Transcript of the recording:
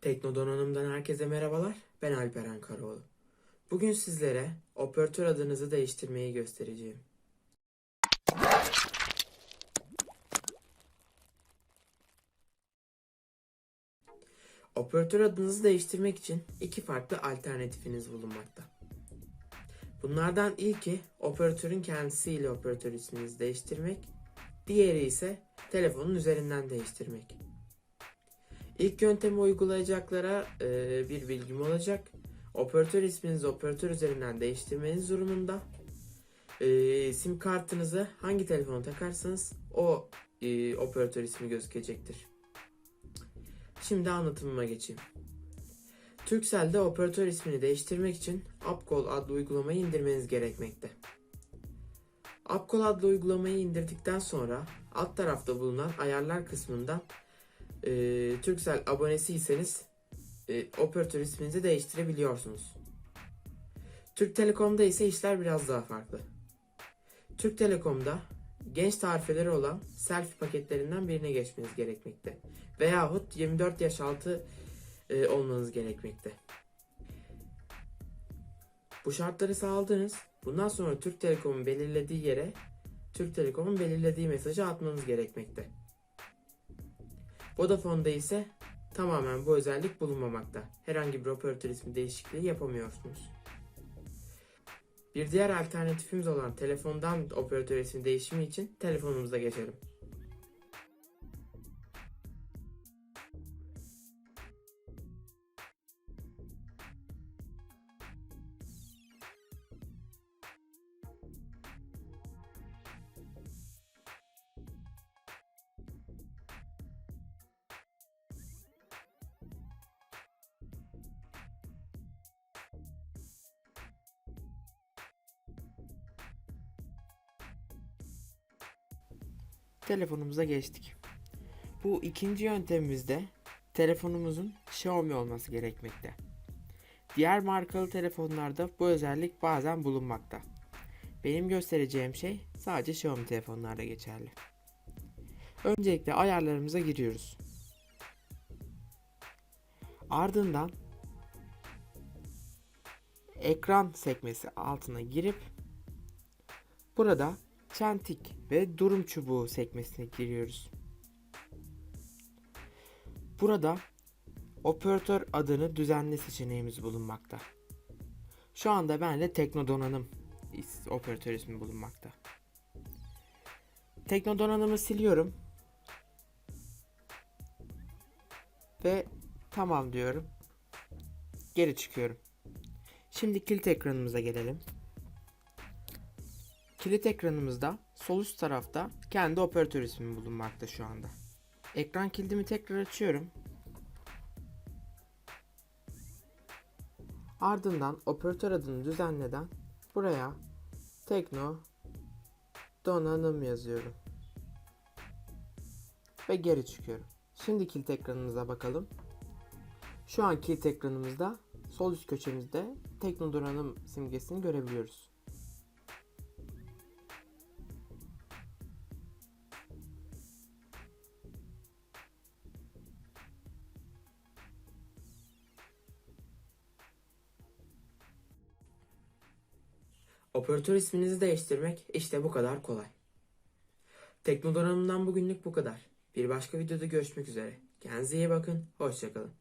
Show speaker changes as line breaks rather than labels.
Teknodonanım'dan herkese merhabalar. Ben Alperen Karaoğlu. Bugün sizlere operatör adınızı değiştirmeyi göstereceğim. Operatör adınızı değiştirmek için iki farklı alternatifiniz bulunmakta. Bunlardan ilki operatörün kendisiyle operatör isminizi değiştirmek, diğeri ise telefonun üzerinden değiştirmek. İlk yöntemi uygulayacaklara e, bir bilgim olacak. Operatör isminizi operatör üzerinden değiştirmeniz durumunda e, sim kartınızı hangi telefona takarsanız o e, operatör ismi gözükecektir. Şimdi anlatımıma geçeyim. Turkcell'de operatör ismini değiştirmek için Upcall adlı uygulamayı indirmeniz gerekmekte. Upcall adlı uygulamayı indirdikten sonra alt tarafta bulunan ayarlar kısmından e, Turkcell abonesiyseniz e, operatör isminizi değiştirebiliyorsunuz. Türk Telekom'da ise işler biraz daha farklı. Türk Telekom'da genç tarifeleri olan selfie paketlerinden birine geçmeniz gerekmekte. Veyahut 24 yaş altı e, olmanız gerekmekte. Bu şartları sağladınız. Bundan sonra Türk Telekom'un belirlediği yere Türk Telekom'un belirlediği mesajı atmanız gerekmekte. Vodafone'da ise tamamen bu özellik bulunmamakta. Herhangi bir operatör ismi değişikliği yapamıyorsunuz. Bir diğer alternatifimiz olan telefondan operatör ismi değişimi için telefonumuza geçelim. Telefonumuza geçtik. Bu ikinci yöntemimizde telefonumuzun Xiaomi olması gerekmekte. Diğer markalı telefonlarda bu özellik bazen bulunmakta. Benim göstereceğim şey sadece Xiaomi telefonlarda geçerli. Öncelikle ayarlarımıza giriyoruz. Ardından ekran sekmesi altına girip burada çentik ve durum çubuğu sekmesine giriyoruz. Burada operatör adını düzenle seçeneğimiz bulunmakta. Şu anda bende Teknodonanım is- operatör ismi bulunmakta. Teknodonanımı siliyorum. Ve tamam diyorum. Geri çıkıyorum. Şimdi kilit ekranımıza gelelim. Kilit ekranımızda sol üst tarafta kendi operatör ismi bulunmakta şu anda. Ekran kilidimi tekrar açıyorum. Ardından operatör adını düzenleden buraya Tekno Donanım yazıyorum. Ve geri çıkıyorum. Şimdi kilit ekranımıza bakalım. Şu an kilit ekranımızda sol üst köşemizde Tekno Donanım simgesini görebiliyoruz. Operatör isminizi değiştirmek işte bu kadar kolay. Teknodonanımdan bugünlük bu kadar. Bir başka videoda görüşmek üzere. Kendinize iyi bakın. Hoşçakalın.